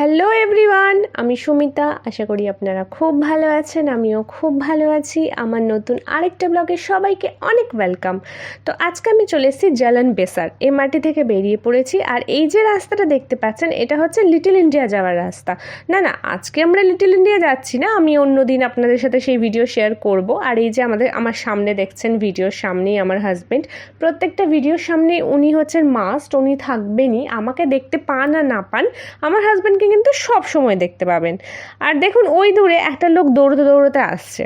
Hello everyone আমি সুমিতা। আশা করি আপনারা খুব ভালো আছেন, আমিও খুব ভালো আছি। আমার নতুন আরেকটা ব্লগে সবাইকে অনেক ওয়েলকাম তো আজকে আমি চলে এসেছি জালান বেসার এ মাটি থেকে বেরিয়ে পড়েছি। আর এই যে রাস্তাটা দেখতে পাচ্ছেন, এটা হচ্ছে লিটল ইন্ডিয়া যাওয়ার রাস্তা। না না, আজকে আমরা লিটল ইন্ডিয়া যাচ্ছি না। আমি অন্য দিন আপনাদের সাথে সেই ভিডিও শেয়ার করব। আর এই যে আমাদের, আমার সামনে দেখছেন ভিডিওর সামনেই আমার হাজব্যান্ড প্রত্যেকটা ভিডিওর সামনে উনি হচ্ছেন মাস্ট উনি থাকবেনই। আমাকে দেখতে পান আর না পান, আমার হাজব্যান্ডকে কিন্তু সব সময় দেখতে পাবেন। আর দেখুন, ওই দূরে একটা লোক দৌড়তে দৌড়তে আসছে।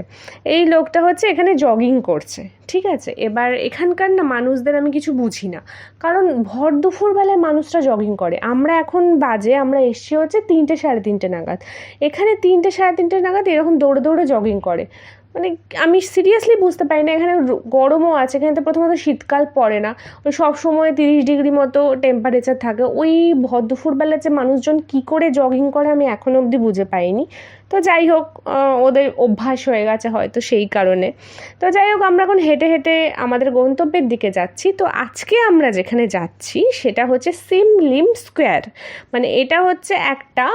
এই লোকটা হচ্ছে এখানে জগিং করছে, ঠিক আছে? এবার এখানকার না মানুষদের আমি কিছু বুঝি না। কারণ ভর দুপুরবেলায় মানুষরা জগিং করে। আমরা এখন বাজে, আমরা এসছি হচ্ছে তিনটে সাড়ে তিনটে নাগাদ। এখানে তিনটে সাড়ে তিনটে নাগাদ এরকম দৌড়ে দৌড়ে জগিং করে। মানে আমি সিরিয়াসলি বুঝতে পারি না, এখানে গরমও আছে, এখানে তো প্রথমত শীতকাল পড়ে না। ওই সব সময় তিরিশ ডিগ্রি মতো টেম্পারেচার থাকে। ওই ভর যে মানুষজন কী করে জগিং করে আমি এখনও অবধি বুঝে পাইনি। তো যাই হোক ওদের অভ্যাস হয়ে গেছে হয়তো সেই কারণে। তো যাই হোক, আমরা এখন হেঁটে হেঁটে আমাদের গন্তব্যের দিকে যাচ্ছি। তো আজকে আমরা যেখানে যাচ্ছি, সেটা হচ্ছে সিমলিম স্কোয়ার। মানে এটা হচ্ছে একটা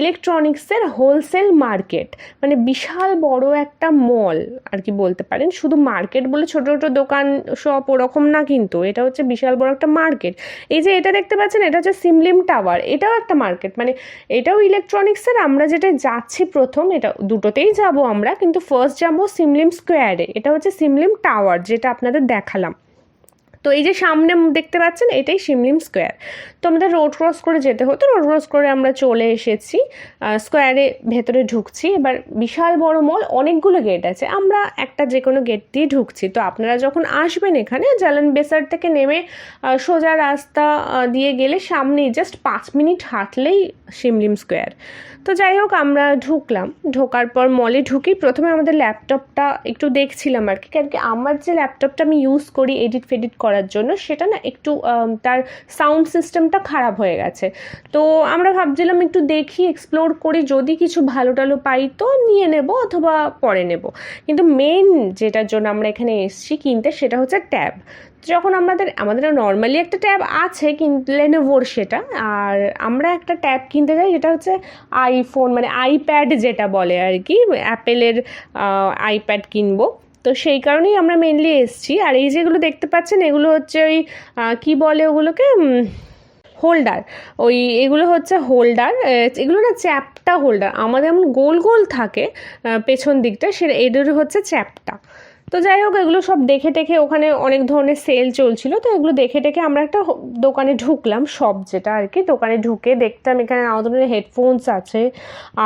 ইলেকট্রনিক্সের হোলসেল মার্কেট। মানে বিশাল বড় একটা মল আর কি বলতে পারেন। শুধু মার্কেট বলে ছোট ছোটো দোকান সব ওরকম না কিন্তু, এটা হচ্ছে বিশাল বড় একটা মার্কেট। এই যে এটা দেখতে পাচ্ছেন, এটা হচ্ছে সিমলিম টাওয়ার। এটাও একটা মার্কেট। মানে এটাও ইলেকট্রনিক্সের। আমরা যেটা যাচ্ছি প্রথম, এটা দুটোতেই যাব আমরা, কিন্তু ফার্স্ট যাব সিমলিম স্কোয়ারে এটা হচ্ছে সিমলিম টাওয়ার যেটা আপনাদের দেখালাম। তো এই যে সামনে দেখতে পাচ্ছেন, এটাই সিমলিম স্কোয়ার। তো আমাদের রোড ক্রস করে যেতে হতো রোড ক্রস করে আমরা চলে এসেছি। স্কোয়ারে ভেতরে ঢুকছি, এবার বিশাল বড় মল অনেকগুলো গেট আছে। আমরা একটা যে কোনো গেট দিয়ে ঢুকছি। তো আপনারা যখন আসবেন এখানে জালান বেসার থেকে নেমে সোজা রাস্তা দিয়ে গেলে সামনেই জাস্ট পাঁচ মিনিট হাঁটলেই সিমলিম স্কোয়ার তো যাই হোক, আমরা ঢুকলাম। ঢোকার পর মলে ঢুকি। প্রথমে আমাদের ল্যাপটপটা একটু দেখছিলাম আর কি। কারণ কি, আমার যে ল্যাপটপটা আমি ইউজ করি এডিট ফেডিট করার জন্য সেটা না একটু তার সাউন্ড সিস্টেমটা খারাপ হয়ে গেছে। তো আমরা ভাবছিলাম একটু দেখি এক্সপ্লোর করি, যদি কিছু ভালো টালো পাই তো নিয়ে নেব অথবা পরে নেব। কিন্তু মেন যেটার জন্য আমরা এখানে এসেছি কিনতে সেটা হচ্ছে ট্যাব যখন আমাদের আমাদের নর্মালি একটা ট্যাব আছে কিন্তু লেনোভোর সেটা, আর আমরা একটা ট্যাব কিনতে যাই যেটা হচ্ছে আইফোন মানে আইপ্যাড যেটা বলে আর কি অ্যাপেলের আইপ্যাড কিনবো। তো সেই কারণেই আমরা মেনলি এসছি। আর এই যেগুলো দেখতে পাচ্ছেন, এগুলো হচ্ছে ওই কী বলে ওগুলোকে? হোল্ডার ওই এগুলো হচ্ছে হোল্ডার এগুলো না চ্যাপটা হোল্ডার আমাদের এমন গোল গোল থাকে পেছন দিকটা সেটা এদের হচ্ছে চ্যাপটা তো যাই হোক, এগুলো সব দেখে টেখে ওখানে অনেক ধরনের সেল চলছিল। তো এগুলো দেখে টেখে আমরা একটা দোকানে ঢুকলাম সব যেটা আর কি। দোকানে ঢুকে দেখতাম এখানে নানা ধরনের হেডফোনস আছে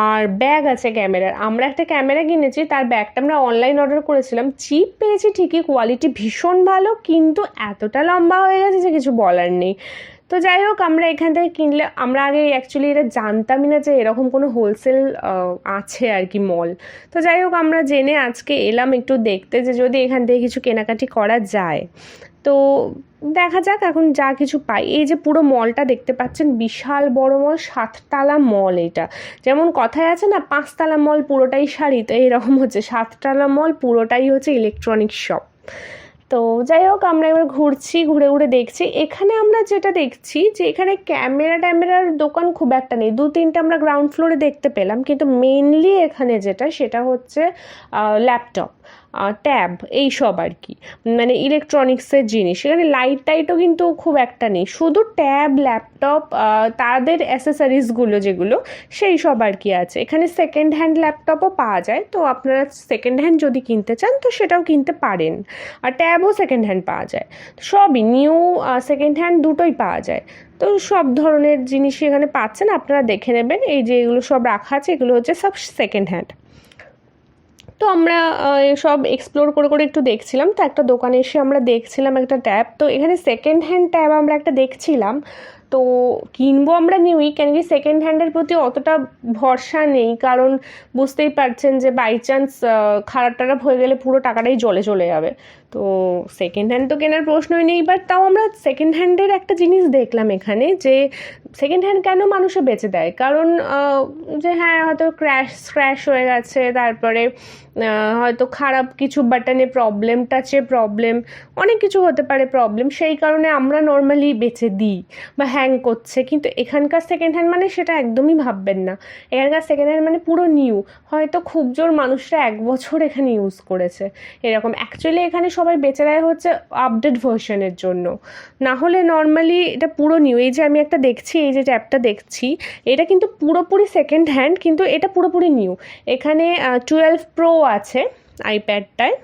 আর ব্যাগ আছে ক্যামেরার। আমরা একটা ক্যামেরা কিনেছি, তার ব্যাগটা আমরা অনলাইন অর্ডার করেছিলাম। চিপ পেয়েছি ঠিকই কোয়ালিটি ভীষণ ভালো, কিন্তু এতটা লম্বা হয়ে গেছে যে কিছু বলার নেই। তো যাই হোক, আমরা এখান থেকে কিনলে, আমরা আগে অ্যাকচুয়ালি এটা জানতামই না যে এরকম কোনো হোলসেল আছে আর কি মল তো যাই হোক, আমরা জেনে আজকে এলাম একটু দেখতে যে যদি এখান থেকে কিছু কেনাকাটি করা যায়। তো দেখা যাক এখন যা কিছু পাই। এই যে পুরো মলটা দেখতে পাচ্ছেন, বিশাল বড় মল সাততলা মল এটা। যেমন কথায় আছে না, পাঁচতলা মল পুরোটাই শাড়ি, তো এইরকম হচ্ছে। সাততলা মল পুরোটাই হচ্ছে ইলেকট্রনিক্স শপ তো যাই হোক, আমরা এবার ঘুরছি, ঘুরে ঘুরে দেখছি। এখানে আমরা যেটা দেখছি যে এখানে ক্যামেরা ট্যামেরার দোকান খুব একটা নেই। দু তিনটে আমরা গ্রাউন্ড ফ্লোরে দেখতে পেলাম, কিন্তু মেনলি এখানে যেটা, সেটা হচ্ছে ল্যাপটপ ট্যাব, এই সব আর কি। মানে ইলেকট্রনিক্সের জিনিস। এখানে লাইট টাইটও কিন্তু খুব একটা নেই। শুধু ট্যাব ল্যাপটপ তাদের অ্যাসেসারিজগুলো যেগুলো, সেই সব আর কি আছে। এখানে সেকেন্ড হ্যান্ড ল্যাপটপও পাওয়া যায়। তো আপনারা সেকেন্ড হ্যান্ড যদি কিনতে চান, তো সেটাও কিনতে পারেন। আর ট্যাবও সেকেন্ড হ্যান্ড পাওয়া যায়। সবই নিউ সেকেন্ড হ্যান্ড দুটোই পাওয়া যায়। তো সব ধরনের জিনিসই এখানে পাচ্ছেন। আপনারা দেখে নেবেন। এই যে এগুলো সব রাখা আছে, এগুলো হচ্ছে সব সেকেন্ড হ্যান্ড তো আমরা সব এক্সপ্লোর করে করে একটু দেখছিলাম। তো একটা দোকানে এসে আমরা দেখছিলাম একটা ট্যাব তো এখানে সেকেন্ড হ্যান্ড ট্যাব আমরা একটা দেখছিলাম। তো কিনবো আমরা নিউই কেন কি সেকেন্ড হ্যান্ডের প্রতি অতটা ভরসা নেই। কারণ বুঝতেই পারছেন যে বাই চান্স খারাপ টারাপ হয়ে গেলে পুরো টাকাটাই জলে চলে যাবে। তো সেকেন্ড হ্যান্ড তো কেনার প্রশ্নই নেই বাট তাও আমরা সেকেন্ড হ্যান্ডের একটা জিনিস দেখলাম এখানে যে সেকেন্ড হ্যান্ড কেন মানুষে বেঁচে দেয়? কারণ যে হ্যাঁ হয়তো ক্র্যাশ স্ক্র্যাশ হয়ে গেছে, তারপরে হয়তো খারাপ কিছু বাটনে প্রবলেম টাচে প্রবলেম অনেক কিছু হতে পারে প্রবলেম সেই কারণে আমরা নর্মালি বেচে দিই বা হ্যাং করছে। কিন্তু এখানকার সেকেন্ড হ্যান্ড মানে সেটা একদমই ভাববেন না। এখানকার সেকেন্ড হ্যান্ড মানে পুরো নিউ হয়তো খুব জোর মানুষরা এক বছর এখানে ইউজ করেছে। এরকম অ্যাকচুয়ালি এখানে সবাই বেঁচে দেয় হচ্ছে আপডেট ভার্সনের জন্য। না হলে নর্মালি এটা পুরো নিউ এই যে আমি একটা দেখছি, এই যে ট্যাবটা দেখছি, এটা কিন্তু পুরোপুরি সেকেন্ড হ্যান্ড কিন্তু এটা পুরোপুরি নিউ এখানে টুয়েলভ প্রো আছে আইপ্যাডটায়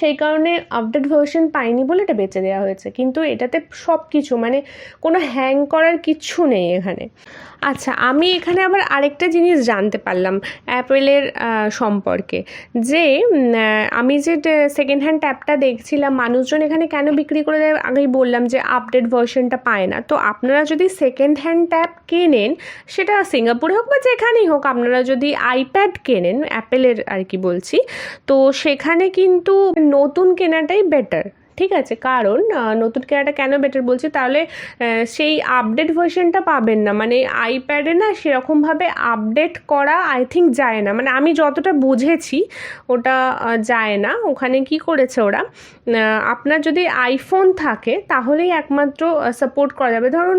সেই কারণে আপডেট ভার্সন পাইনি বলে এটা বেচে দেওয়া হয়েছে। কিন্তু এটাতে সব কিছু মানে কোনো হ্যাং করার কিচ্ছু নেই এখানে। আচ্ছা আমি এখানে আবার আরেকটা জিনিস জানতে পারলাম অ্যাপেলের সম্পর্কে। যে আমি যে সেকেন্ড হ্যান্ড ট্যাবটা দেখছিলাম, মানুষজন এখানে কেন বিক্রি করে দেয়? আগেই বললাম যে আপডেট ভার্সনটা পায় না। তো আপনারা যদি সেকেন্ড হ্যান্ড ট্যাব কেনেন, সেটা সিঙ্গাপুরে হোক বা যেখানেই হোক, আপনারা যদি আইপ্যাড কেনেন, অ্যাপেলের আর কি বলছি, তো সেখানে কিন্তু নতুন কেনাটাই বেটার ঠিক আছে? কারণ নতুন কেনাটা কেন বেটার বলছি? তাহলে সেই আপডেট ভার্সনটা পাবেন না। মানে আইপ্যাডে না সেরকমভাবে আপডেট করা আই থিঙ্ক যায় না। মানে আমি যতটা বুঝেছি, ওটা যায় না। ওখানে কি করেছে ওরা? আপনার যদি আইফোন থাকে, তাহলেই একমাত্র সাপোর্ট করা যাবে। ধরুন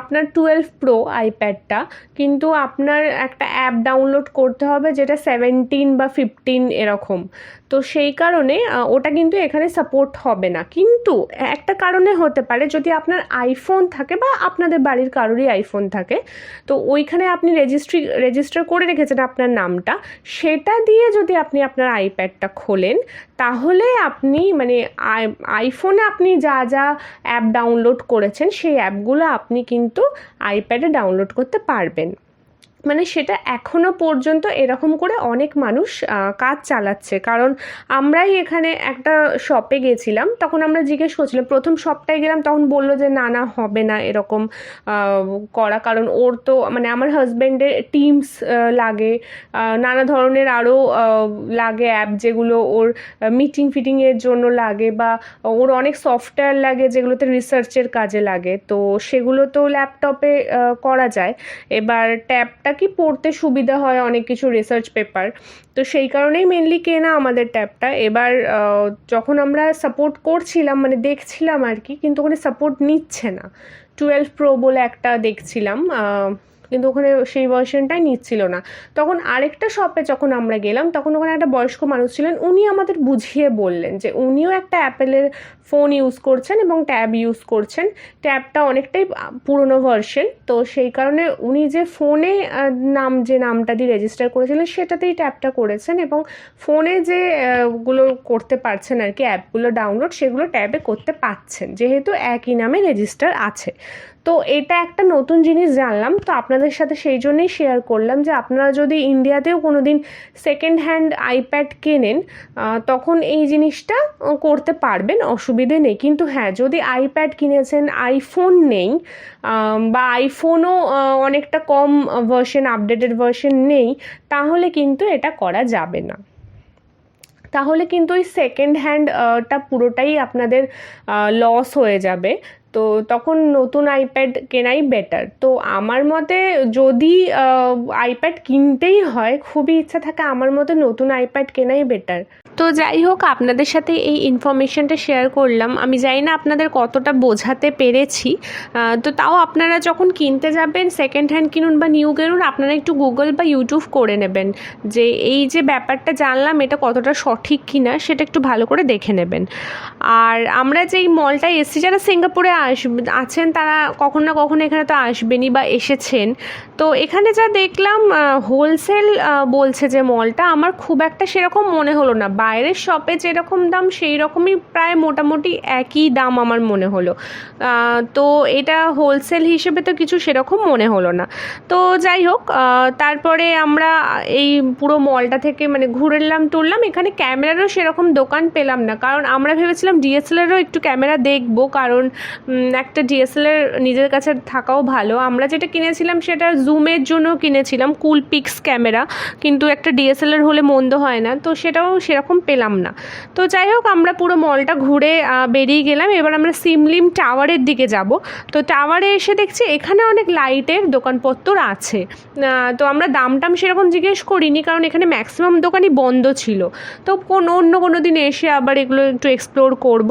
আপনার টুয়েলভ প্রো আইপ্যাডটা কিন্তু আপনার একটা অ্যাপ ডাউনলোড করতে হবে যেটা সেভেন্টিন বা ফিফটিন এরকম। তো সেই কারণে ওটা কিন্তু এখানে সাপোর্ট হবে না। কিন্তু একটা কারণে হতে পারে, যদি আপনার আইফোন থাকে বা আপনাদের বাড়ির কারোরই আইফোন থাকে, তো ওইখানে আপনি রেজিস্ট্রি রেজিস্টার করে রেখেছেন আপনার নামটা, সেটা দিয়ে যদি আপনি আপনার আইপ্যাডটা খোলেন, তাহলে আপনি মানে আই- আইফোনে আপনি যা যা অ্যাপ ডাউনলোড করেছেন, সেই অ্যাপগুলো আপনি কিন্তু আইপ্যাডে ডাউনলোড করতে পারবেন। মানে সেটা এখনও পর্যন্ত এরকম করে অনেক মানুষ কাজ চালাচ্ছে। কারণ আমরাই এখানে একটা শপে গেছিলাম, তখন আমরা জিজ্ঞেস করছিলাম, প্রথম শপটায় গেলাম, তখন বলল যে, না না, হবে না এরকম করা। কারণ ওর তো মানে আমার হাজব্যান্ডের টিমস লাগে নানা ধরনের আরও লাগে অ্যাপ যেগুলো ওর মিটিং ফিটিংয়ের জন্য লাগে বা ওর অনেক সফটওয়্যার লাগে যেগুলোতে রিসার্চের কাজে লাগে। তো সেগুলো তো ল্যাপটপে করা যায়। এবার ট্যাবটা কি পড়তে সুবিধা হয়, অনেক কিছু রিসার্চ পেপার তো সেই কারণেই মেনলি কেনা আমাদের ট্যাবটা এবার যখন আমরা সাপোর্ট করছিলাম মানে দেখছিলাম আর কি, কিন্তু ওখানে সাপোর্ট নিচ্ছে না। টুয়েলভ প্রো বলে একটা দেখছিলাম কিন্তু ওখানে সেই ভার্সনটাই নিচ্ছিল না। তখন আরেকটা শপে যখন আমরা গেলাম, তখন ওখানে একটা বয়স্ক মানুষ ছিলেন। উনি আমাদের বুঝিয়ে বললেন যে উনিও একটা অ্যাপেলের ফোন ইউজ করছেন এবং ট্যাব ইউজ করছেন। ট্যাবটা অনেকটাই পুরনো ভার্সন তো সেই কারণে উনি যে ফোনে নাম, যে নামটা দিয়ে রেজিস্টার করেছিলেন, সেটাতেই ট্যাবটা করেছেন এবং ফোনে যে গুলো করতে পারছেন আর কি অ্যাপগুলো ডাউনলোড সেগুলো ট্যাবে করতে পারছেন যেহেতু একই নামে রেজিস্টার আছে। তো এটা একটা নতুন জিনিস জানলাম। তো আপনাদের সাথে সেই জন্যই শেয়ার করলাম যে আপনারা যদি ইন্ডিয়াতেও কোনো দিন সেকেন্ড হ্যান্ড আইপ্যাড কেনেন তখন এই জিনিসটা করতে পারবেন, অসুবিধে নেই। কিন্তু হ্যাঁ যদি আইপ্যাড কিনেছেন আইফোন নেই বা আইফোনও অনেকটা কম ভার্সন আপডেটেড ভার্সন নেই, তাহলে কিন্তু এটা করা যাবে না। তাহলে কিন্তু ওই সেকেন্ড হ্যান্ডটা পুরোটাই আপনাদের লস হয়ে যাবে। তো তখন নতুন আইপ্যাড কেনাই বেটার তো আমার মতে যদি আইপ্যাড কিনতেই হয়, খুবই ইচ্ছা থাকে আমার মতে নতুন আইপ্যাড কেনাই বেটার তো যাই হোক, আপনাদের সাথে এই ইনফরমেশনটা শেয়ার করলাম। আমি জানি না আপনাদের কতটা বোঝাতে পেরেছি। তো তাও আপনারা যখন কিনতে যাবেন সেকেন্ড হ্যান্ড কিনুন বা নিউ কিনুন, আপনারা একটু গুগল বা ইউটিউব করে নেবেন। যে এই যে ব্যাপারটা জানলাম, এটা কতটা সঠিক কিনা, সেটা একটু ভালো করে দেখে নেবেন। আর আমরা যেই মলটায় এসেছি, যারা সিঙ্গাপুরে আস, আছেন, তারা কখনো না কখনো এখানে তো আসবেনই বা এসেছেন। তো এখানে যা দেখলাম হোলসেল বলছে যে মলটা আমার খুব একটা সেরকম মনে হলো না। বাইরের শপে যেরকম দাম সেই রকমই প্রায় মোটামুটি একই দাম আমার মনে হলো। তো এটা হোলসেল হিসেবে তো কিছু সেরকম মনে হলো না। তো যাই হোক তারপরে আমরা এই পুরো মলটা থেকে মানে ঘুরলাম টুরলাম এখানে ক্যামেরারও সেরকম দোকান পেলাম না। কারণ আমরা ভেবেছিলাম ডিএসএলআরও একটু ক্যামেরা দেখব, কারণ একটা ডিএসএলআর নিজের কাছে থাকাও ভালো। আমরা যেটা কিনেছিলাম সেটা জুমের জন্য কিনেছিলাম কুল পিক্স ক্যামেরা। কিন্তু একটা ডিএসএলআর হলে মন্দ হয় না। তো সেটাও সেরকম সেরকম পেলাম না। তো যাই হোক, আমরা পুরো মলটা ঘুরে বেরিয়ে গেলাম। এবার আমরা সিমলিম টাওয়ারের দিকে যাব। তো টাওয়ারে এসে দেখছি এখানে অনেক লাইটের দোকানপত্র আছে। তো আমরা দাম টাম সেরকম জিজ্ঞেস করিনি, কারণ এখানে ম্যাক্সিমাম দোকানই বন্ধ ছিল। তো কোনো, অন্য কোনো দিন এসে আবার এগুলো একটু এক্সপ্লোর করব।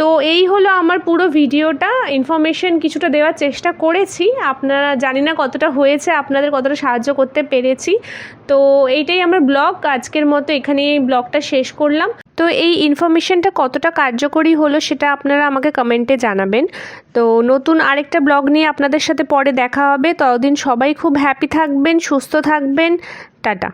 তো এই হলো আমার পুরো ভিডিওটা। ইনফরমেশন কিছুটা দেওয়ার চেষ্টা করেছি। আপনারা জানি না কতটা হয়েছে, আপনাদের কতটা সাহায্য করতে পেরেছি। তো এইটাই আমার ব্লগ আজকের মতো এখানে ব্লগটা শেষ করলাম। তো এই ইনফরমেশনটা কতটা কার্যকরী হলো সেটা আপনারা আমাকে কমেন্টে জানাবেন। তো নতুন আরেকটা ব্লগ নিয়ে আপনাদের সাথে পরে দেখা হবে। ততদিন সবাই খুব হ্যাপি থাকবেন, সুস্থ থাকবেন। টাটা।